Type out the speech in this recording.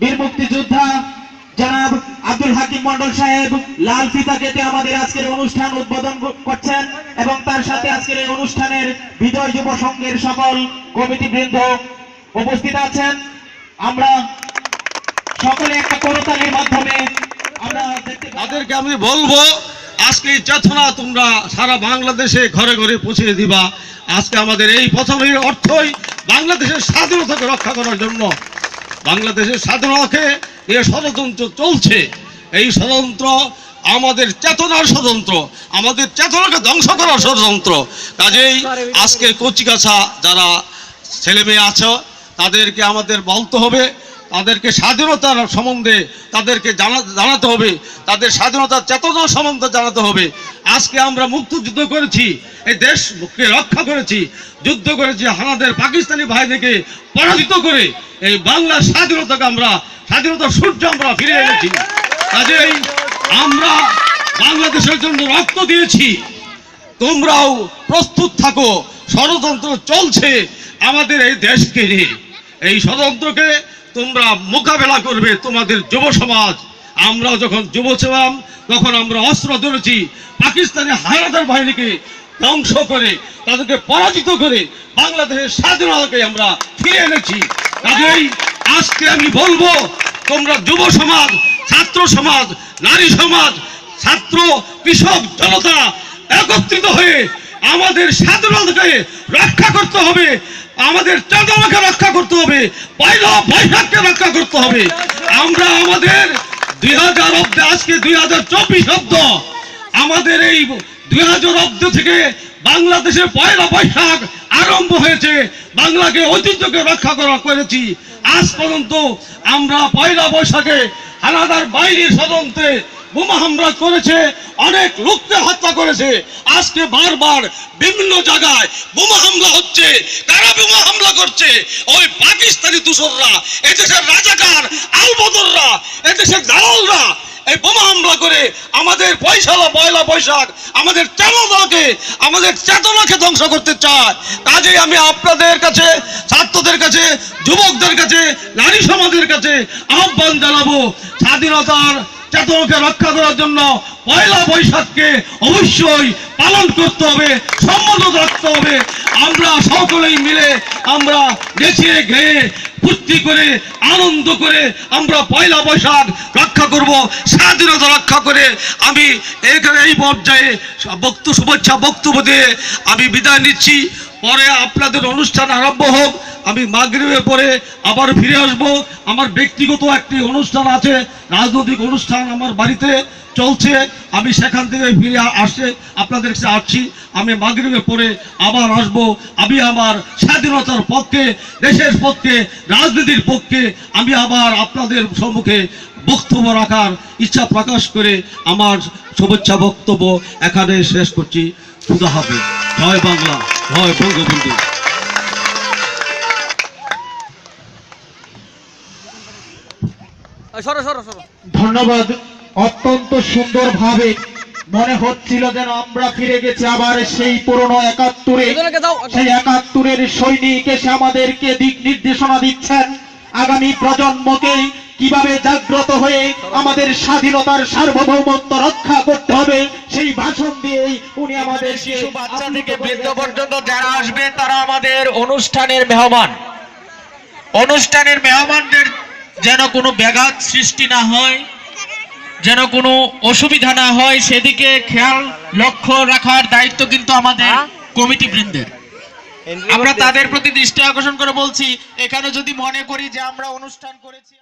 বীর মুক্তিযোদ্ধা জনাব আব্দুল হাকিম মন্ডল সাহেব লাল ফিতা কেটে আমাদের আজকের অনুষ্ঠান উদ্বোধন করছেন এবং তার সাথে আজকের এই অনুষ্ঠানের বিজয় যুব সংঘের সকল কমিটি বৃন্দ উপস্থিত আছেন। আমরা সকলে একটা করতালির মাধ্যমে আমরা তাদেরকে আমি বলব, আজকে চেতনা তোমরা সারা বাংলাদেশে ঘরে ঘরে পৌঁছে দিবা। আজকে আমাদের এই প্রথমের অর্থই বাংলাদেশের স্বাধীনতাকে রক্ষা করার জন্য। বাংলাদেশের স্বাধীনতাকে এ ষড়যন্ত্র চলছে। এই ষড়যন্ত্র আমাদের চেতনার ষড়যন্ত্র, আমাদের চেতনাকে ধ্বংস করার ষড়যন্ত্র। কাজেই আজকে কচিকাছা যারা ছেলেমেয়ে আছে, তাদেরকে আমাদের বলতে হবে তাদেরকে স্বাধীনতার সম্বন্ধে তাদেরকে জানা জানাতে হবে। তাদের স্বাধীনতার চেতনা সম্বন্ধে জানাতে হবে। আজকে আমরা মুক্তিযুদ্ধ করেছি, এই দেশকে রক্ষা করেছি, যুদ্ধ করেছি হানাদের পাকিস্তানি বাহিনীকে পরাজিত করে এই বাংলার স্বাধীনতাকে আমরা স্বাধীনতার সূর্য আমরা ফিরে এনেছি। কাজেই আমরা বাংলাদেশের জন্য রক্ত দিয়েছি। তোমরাও প্রস্তুত থাকো, ষড়যন্ত্র চলছে আমাদের এই দেশকে নিয়ে। এই ষড়যন্ত্রকে তোমরা মোকাবেলা করবে তোমাদের যুব সমাজ। আমরা যখন যুব ছিলাম, তখন আমরা অস্ত্র ধরেছি পাকিস্তানের হানাদার বাহিনীকে ধ্বংস করে, তাদেরকে পরাজিত করে বাংলাদেশের স্বাধীনতাকে আমরা ফিরে এনেছি। কাজেই আজকে আমি বলব, তোমরা যুব সমাজ, ছাত্র সমাজ, নারী সমাজ, ছাত্র, কৃষক, জনতা একত্রিত হয়ে আমাদের স্বাধীনতাকে রক্ষা করতে হবে। আমাদের চেতনাকে রক্ষা করতে হবে, পয়লা বৈশাখকে রক্ষা করতে হবে। আমরা আমাদের দুই হাজার অব্দে, আজকে দুই হাজার চব্বিশ অব্দ, আমাদের এই দুই হাজার অব্দ থেকে বাংলাদেশের পয়লা বৈশাখ আরম্ভ হয়েছে, বাংলাকে ঐতিহ্যকে রক্ষা করা করেছি। আজ পর্যন্ত আমরা পয়লা বৈশাখে হানাদার বাইরের ষড়যন্ত্রে বোমা হামলা করেছে, অনেক লোককে হত্যা করেছে। আজকে বারবার বিভিন্ন জায়গায় বোমা হামলা হচ্ছে হামলা করছে। ওই পাকিস্তানি দূষররা এদেশের রাজাকার, আলবদররা এদেশের দালালরা, এই বোমা হামলা করে আমাদের পয়সালা পয়লা বৈশাখ, আমাদের চেতনাকে আমাদের চেতনাকে ধ্বংস করতে চায়। কাজেই আমি আপনাদের কাছে, ছাত্রদের কাছে, যুবকদের কাছে, নারী সমাজের কাছে আহ্বান জানাব, স্বাধীনতার চেতনাকে রক্ষা করার জন্য পয়লা বৈশাখকে অবশ্যই পালন করতে হবে, সম্মত রাখতে হবে। আমরা সকলেই মিলে আমরা গেছে গেয়ে ফুর্তি করে, আনন্দ করে আমরা পয়লা বৈশাখ রক্ষা করব, স্বাধীনতা রক্ষা করে আমি এখানে এই পর্যায়ে বক্তব্য, শুভেচ্ছা বক্তব্য দিয়ে আমি বিদায় নিচ্ছি। পরে আপনাদের অনুষ্ঠান আরম্ভ হোক, আমি মাগরিবের পরে আবার ফিরে আসব। আমার ব্যক্তিগত একটি অনুষ্ঠান আছে, রাজনৈতিক অনুষ্ঠান আমার বাড়িতে চলছে। আমি সেখান থেকে ফিরে আসে, আপনাদের কাছে আসছি। আমি মাগরিবের পরে আবার আসব। আমি আমার স্বাধীনতার পক্ষে, দেশের পক্ষে, রাজনীতির পক্ষে, আমি আবার আপনাদের সম্মুখে বক্তব্য রাখার ইচ্ছা প্রকাশ করে আমার শুভেচ্ছা বক্তব্য এখানে শেষ করছি। খুদা হবে জয় বাংলা। জয় বঙ্গবন্ধু সরো সরো সরো ধন্যবাদ। অত্যন্ত সুন্দরভাবে মনে হচ্ছিল যেন আমরা ফিরে গেছি আবার সেই পুরনো একাত্তরে। সেই একাত্তরের সৈনিক এসে আমাদেরকে দিক নির্দেশনা দিচ্ছেন। আগামী প্রজন্মকে কীভাবে জাগ্রত হয়ে আমাদের স্বাধীনতার সার্বভৌমত্ব রক্ষা করতে হবে সেই ভাষণ দিয়েই উনি আমাদের শিশু বাচ্চা থেকে বৃদ্ধ পর্যন্ত যারা আসবে তারা আমাদের অনুষ্ঠানের মেহমান। অনুষ্ঠানের মেহমানদের যেন কোনো ব্যাঘাত সৃষ্টি না হয় যেন কোনো অসুবিধা না হয় সেদিকে খেয়াল লক্ষ্য রাখার দায়িত্ব কিন্তু আমাদের কমিটি বৃন্দের। আমরা তাদের প্রতি দৃষ্টি আকর্ষণ করে বলছি এখানে যদি মনে করি যে আমরা অনুষ্ঠান করেছি